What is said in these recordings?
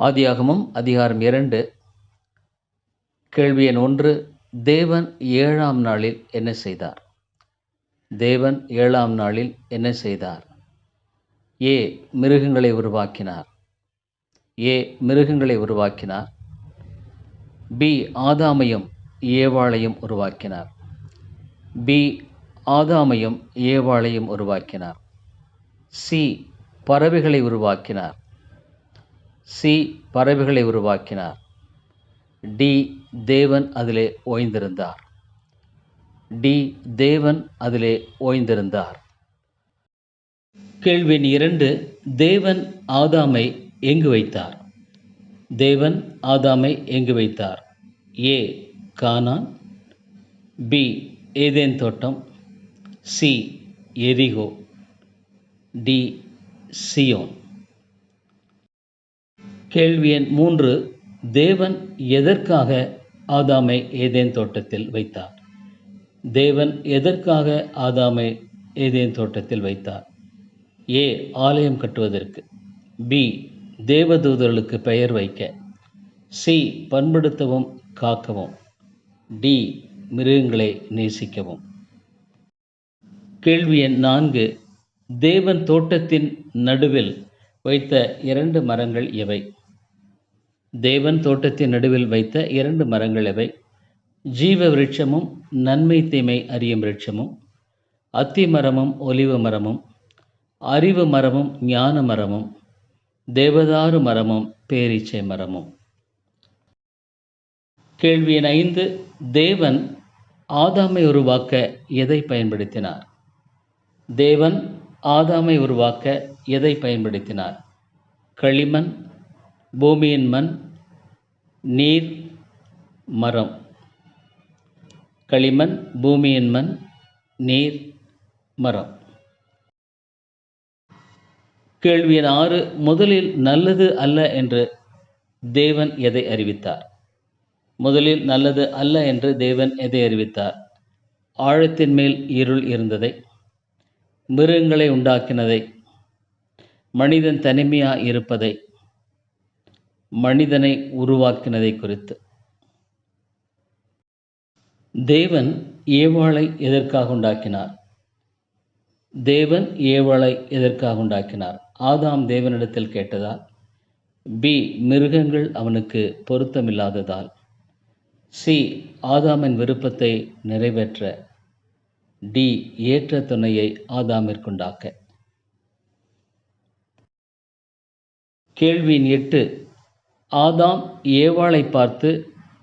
ஆதியாகமும் அதிகாரம் இரண்டு. கேள்வி எண் ஒன்று தேவன் ஏழாம் நாளில் என்ன செய்தார்? தேவன் ஏழாம் நாளில் என்ன செய்தார்? ஏ மிருகங்களை உருவாக்கினார். ஏ மிருகங்களை உருவாக்கினார். பி ஆதாமையும் ஏவாளையும் உருவாக்கினார். பி ஆதாமையும் ஏவாளையும் உருவாக்கினார். சி பறவைகளை உருவாக்கினார். சி பறவைகளை உருவாக்கினார். டி தேவன் அதிலே ஓய்ந்திருந்தார். டி தேவன் அதிலே ஓய்ந்திருந்தார். கேள்வி இரண்டு தேவன் ஆதாமை எங்கு வைத்தார்? தேவன் ஆதாமை எங்கு வைத்தார்? A Canaan. பி ஏதேன் தோட்டம். சி எரிகோ. D Zion. கேள்வி எண் மூன்று தேவன் எதற்காக ஆதாமை ஏதேன் தோட்டத்தில் வைத்தார்? தேவன் எதற்காக ஆதாமை ஏதேன் தோட்டத்தில் வைத்தார்? ஏ ஆலயம் கட்டுவதற்கு. பி தேவதூதர்களுக்கு பெயர் வைக்க. சி பண்படுத்தவும் காக்கவும். டி மிருகங்களை நேசிக்கவும். கேள்வி எண் நான்கு தேவன் தோட்டத்தின் நடுவில் வைத்த இரண்டு மரங்கள் எவை? தேவன் தோட்டத்தின் நடுவில் வைத்த இரண்டு மரங்கள் இவை ஜீவ விருட்சமும் நன்மை தீமை அறியும் விருட்சமும் அத்தி மரமும் ஒலிவு மரமும் அறிவு மரமும் ஞான மரமும் தேவதாரு மரமும் பேரீச்சை மரமும். கேள்வி எண் ஐந்து தேவன் ஆதாமை உருவாக்க எதை பயன்படுத்தினார்? தேவன் ஆதாமை உருவாக்க எதை பயன்படுத்தினார்? களிமண் பூமியின் மண் நீர் மரம். களிமண் பூமியின் மண் நீர் மரம். கேள்வி எண் ஆறு முதலில் நல்லது அல்ல என்று தேவன் எதை அறிவித்தார்? முதலில் நல்லது அல்ல என்று தேவன் எதை அறிவித்தார்? ஆழத்தின் மேல் இருள் இருந்ததை மிருகங்களை உண்டாக்கினதை மனிதன் தனிமையாக இருப்பதை மனிதனை உருவாக்கினதை குறித்து. தேவன் ஏவாளை எதற்காக உண்டாக்கினார்? தேவன் ஏவாளை எதற்காக உண்டாக்கினார்? ஆதாம் தேவனிடத்தில் கேட்டதால் பி. மிருகங்கள் அவனுக்கு பொருத்தமில்லாததால். சி. ஆதாமின் விருப்பத்தை நிறைவேற்ற. டி. ஏற்ற துணையை ஆதாமிற்குண்டாக்க. கேள்வியின் எட்டு ஆதாம் ஏவாளை பார்த்து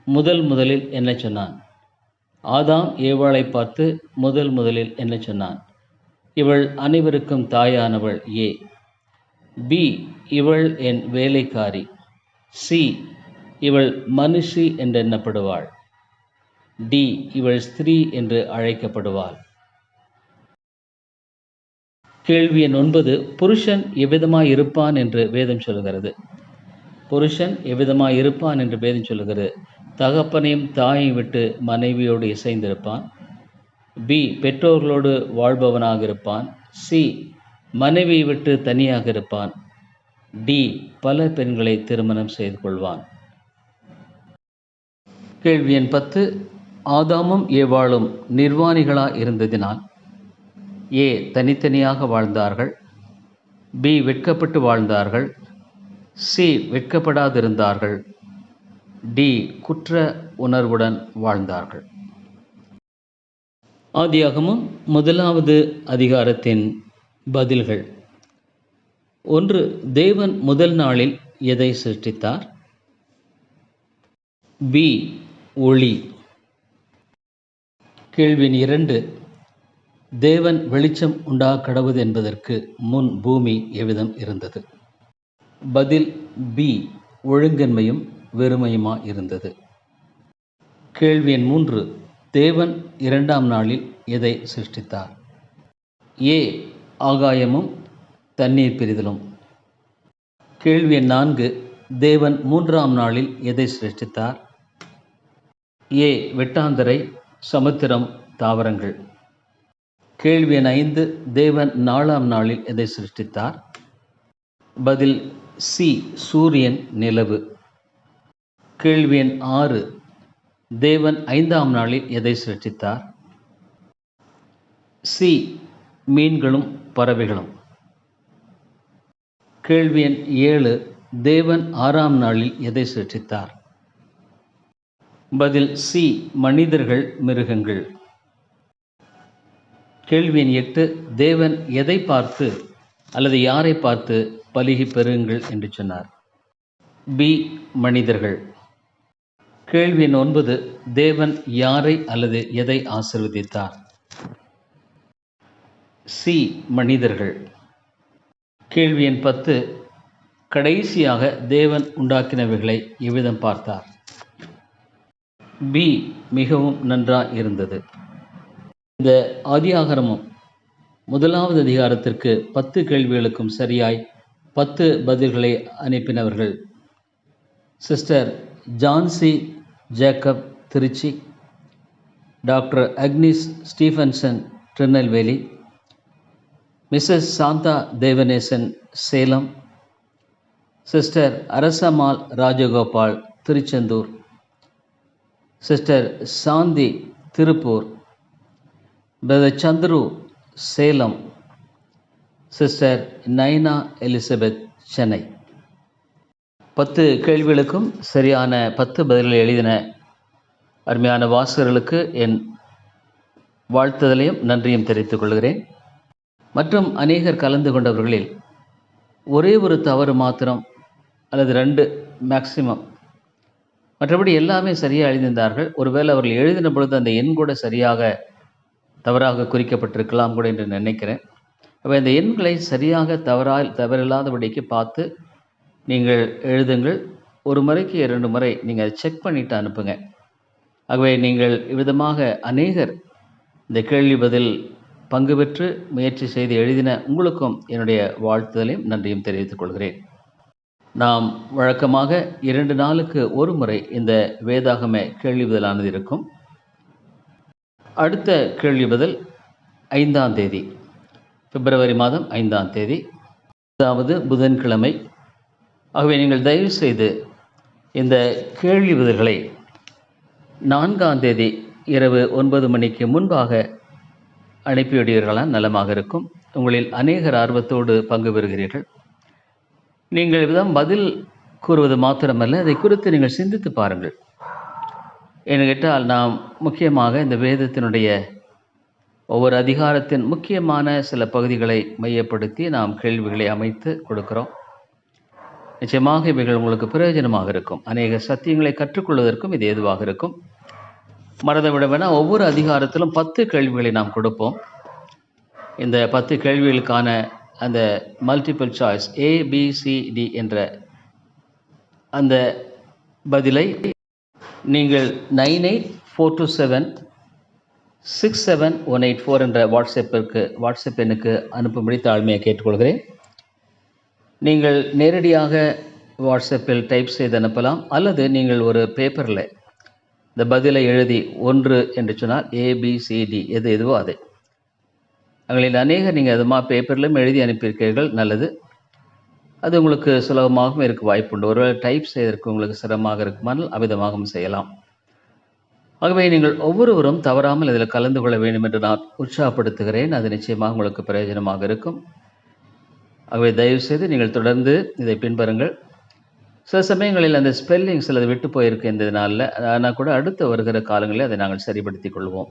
முதல் முதலில் என்ன சொன்னான்? ஆதாம் ஏவாளை பார்த்து முதல் முதலில் என்ன சொன்னான்? இவள் அனைவருக்கும் தாயானவள் ஏ. பி. இவள் என் வேலைக்காரி. சி. இவள் மனுஷி என்று எண்ணப்படுவாள். டி. இவள் ஸ்திரீ என்று அழைக்கப்படுவாள். கேள்வி எண் ஒன்பது புருஷன் எவ்விதமாய் இருப்பான் என்று வேதம் சொல்கிறது புருஷன் எவ்விதமாக இருப்பான் என்று வேதம் சொல்கிறது தகப்பனையும் தாயையும் விட்டு மனைவியோடு இசைந்திருப்பான். பி. பெற்றோர்களோடு வாழ்பவனாக இருப்பான். சி. மனைவியை விட்டு தனியாக இருப்பான். டி. பல பெண்களை திருமணம் செய்து கொள்வான். கேள்வி எண் பத்து. ஆதாமும் ஏவாளும் நிர்வாணிகளாக இருந்ததினால் ஏ. தனித்தனியாக வாழ்ந்தார்கள். பி. வெட்கப்பட்டு வாழ்ந்தார்கள். சி வெட்கப்படாதிருந்தார்கள். டி குற்ற உணர்வுடன் வாழ்ந்தார்கள். ஆதியாகமும் முதலாவது அதிகாரத்தின் பதில்கள். ஒன்று தேவன் முதல் நாளில் எதை சிருஷ்டித்தார்? பி ஒளி. கேள்வின் இரண்டு தேவன் வெளிச்சம் உண்டா கடவுது என்பதற்கு முன் பூமி எவ்விதம் இருந்தது? பதில் பி ஒழுங்கின்மையும் வெறுமையுமா இருந்தது. கேள்வி எண் மூன்று தேவன் இரண்டாம் நாளில் எதை சிருஷ்டித்தார்? ஏ ஆகாயமும் தண்ணீர் பிரிதலும். கேள்வி எண் நான்கு தேவன் மூன்றாம் நாளில் எதை சிருஷ்டித்தார்? ஏ வெட்டாந்தரை சமுத்திரம் தாவரங்கள். கேள்வி எண் ஐந்து தேவன் நாலாம் நாளில் எதை சிருஷ்டித்தார்? பதில் சி. சூரியன் நிலவு. கேள்வி எண் ஆறு. தேவன் ஐந்தாம் நாளில் எதை சிருஷ்டித்தார்? சி. மீன்களும் பறவைகளும். கேள்வி எண் ஏழு. தேவன் ஆறாம் நாளில் எதை சிருஷ்டித்தார்? பதில் சி. மனிதர்கள் மிருகங்கள். கேள்வி எண் எட்டு. தேவன் எதை பார்த்து அல்லது யாரை பார்த்து பலிகி பெறுங்கள் என்று சொன்னார். பி. மனிதர்கள். கேள்வி எண் ஒன்பது தேவன் யாரை அல்லது எதை ஆசிர்வதித்தார்? சி. மனிதர்கள். கேள்வி எண் பத்து கடைசியாக தேவன் உண்டாக்கினவைகளை எவ்விதம் பார்த்தார்? பி. மிகவும் நன்றாக இருந்தது. இந்த ஆதியாகரமும் முதலாவது அதிகாரத்திற்கு பத்து கேள்விகளுக்கும் சரியாய் பத்து பதில்களை அனுப்பினவர்கள். Sister Jhansi Jacob Trichy doctor Agnes Stephenson Tirunelveli Mrs Shantha Devanesan Salem sister Arasammal Rajagopal Tiruchendur sister Shanthi Tiruppur brother Chandru Salem sister Naina Elizabeth Chennai. பத்து கேள்விகளுக்கும் சரியான பத்து பதில்களை எழுதின அருமையான வாசகர்களுக்கு என் வாழ்த்துதலையும் நன்றியும் தெரிவித்துக் கொள்கிறேன். மற்றும் அநேகர் கலந்து கொண்டவர்களில் ஒரே ஒரு தவறு மாத்திரம் அல்லது ரெண்டு மேக்சிமம் மற்றபடி எல்லாமே சரியாக எழுதியிருந்தார்கள். ஒருவேளை அவர்கள் எழுதின பொழுது அந்த எண் கூட சரியாக தவறாக குறிக்கப்பட்டிருக்கலாம் கூட என்று நினைக்கிறேன். அப்போ இந்த எண்களை சரியாக தவறா தவறில்லாதபடிக்கு பார்த்து நீங்கள் எழுதுங்கள். ஒரு முறைக்கு இரண்டு முறை நீங்கள் அதை செக் பண்ணிவிட்டு அனுப்புங்க. ஆகவே நீங்கள் இவ்விதமாக அநேகர் இந்த கேள்வி பதில் பங்கு பெற்று முயற்சி செய்து எழுதின உங்களுக்கும் என்னுடைய வாழ்த்துதலையும் நன்றியும் தெரிவித்துக் கொள்கிறேன். நாம் வழக்கமாக இரண்டு நாளுக்கு ஒரு முறை இந்த வேதாகம கேள்வி பதிலானது இருக்கும். அடுத்த கேள்வி பதில் ஐந்தாம் தேதி. பிப்ரவரி மாதம் ஐந்தாம் தேதி. அதாவது புதன்கிழமை. ஆகவே நீங்கள் தயவு செய்து இந்த கேள்வி பதில்களை நான்காம் தேதி இரவு ஒன்பது மணிக்கு முன்பாக அனுப்பிவிடுவீர்களால் நலமாக இருக்கும். உங்களில் அநேகர் ஆர்வத்தோடு பங்கு பெறுகிறீர்கள். நீங்கள் விதம் பதில் கூறுவது மாத்திரமல்ல அதை குறித்து நீங்கள் சிந்தித்து பாருங்கள். என்று கேட்டால் நாம் முக்கியமாக இந்த வேதத்தினுடைய ஒவ்வொரு அதிகாரத்தின் முக்கியமான சில பகுதிகளை மையப்படுத்தி நாம் கேள்விகளை அமைத்து கொடுக்கிறோம். நிச்சயமாக இவைகள் உங்களுக்கு பிரயோஜனமாக இருக்கும். அநேக சத்தியங்களை கற்றுக்கொள்வதற்கும் இது ஏதுவாக இருக்கும். மறந்துவிடவேனா விட வேணால் ஒவ்வொரு அதிகாரத்திலும் பத்து கேள்விகளை நாம் கொடுப்போம். இந்த பத்து கேள்விகளுக்கான அந்த மல்டிபிள் சாய்ஸ் ஏபிசிடி என்ற அந்த பதிலை நீங்கள் nine eight four two seven six seven one eight four என்ற வாட்ஸ்அப்பிற்கு வாட்ஸ்அப் எண்ணுக்கு அனுப்பும்படி தாழ்மையை கேட்டுக்கொள்கிறேன். நீங்கள் நேரடியாக வாட்ஸ்அப்பில் டைப் செய்து அனுப்பலாம் அல்லது நீங்கள் ஒரு பேப்பரில் இந்த பதிலை எழுதி ஒன்று என்று சொன்னால் ஏபிசிடி எது எதுவோ அது. அவங்களில் அநேகர் நீங்கள் அதுமா பேப்பர்லையும் எழுதி அனுப்பியிருக்கீர்கள் நல்லது. அது உங்களுக்கு சுலபமாகவும் இருக்க வாய்ப்புண்டு. ஒருவேளை டைப் செய்வதற்கு உங்களுக்கு சிரமமாக இருக்குமானால் அமிதமாகவும் செய்யலாம். ஆகவே நீங்கள் ஒவ்வொருவரும் தவறாமல் இதில் கலந்து கொள்ள வேண்டும் என்று நான் உற்சாகப்படுத்துகிறேன். அது நிச்சயமாக உங்களுக்கு பிரயோஜனமாக இருக்கும். ஆகவே தயவுசெய்து நீங்கள் தொடர்ந்து இதை பின்பறுங்கள் சில சமயங்களில் அந்த ஸ்பெல்லிங் சிலது விட்டு போயிருக்கு இந்த நாளில் ஆனால் கூட அடுத்து வருகிற காலங்களில் அதை நாங்கள் சரிப்படுத்திக் கொள்வோம்.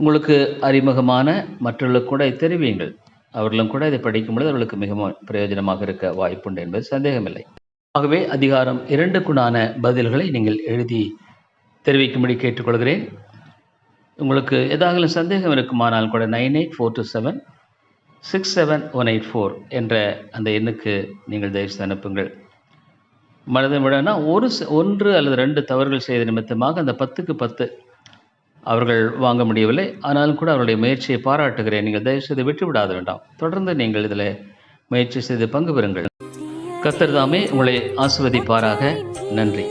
உங்களுக்கு அறிமுகமான மற்றவர்களுக்கு கூட தெரிவியுங்கள். அவர்களும் கூட இதை படிக்கும் பொழுது அவர்களுக்கு மிகவும் பிரயோஜனமாக இருக்க வாய்ப்புண்டு என்பது சந்தேகமில்லை. ஆகவே அதிகாரம் இரண்டுக்குண்டான பதில்களை நீங்கள் எழுதி தெரிவிக்கும்படி கேட்டுக்கொள்கிறேன். உங்களுக்கு ஏதாவது சந்தேகம் இருக்குமானால் கூட nine eight four two seven six seven one eight four என்ற அந்த எண்ணுக்கு நீங்கள் தயவுசெய்து அனுப்புங்கள். மனதின் விடனா ஒரு ச- ஒன்று அல்லது ரெண்டு தவறுகள் செய்த நிமித்தமாக அந்த பத்துக்கு பத்து அவர்கள் வாங்க முடியவில்லை. ஆனாலும் கூட அவருடைய முயற்சியை பாராட்டுகிறேன். நீங்கள் தயவுசெய்து விட்டு விடாத வேண்டாம். தொடர்ந்து நீங்கள் இதில் முயற்சி செய்து பங்கு பெறுங்கள். கர்த்தர் தாமே உங்களை ஆசிர்வதிப்பாராக. நன்றி.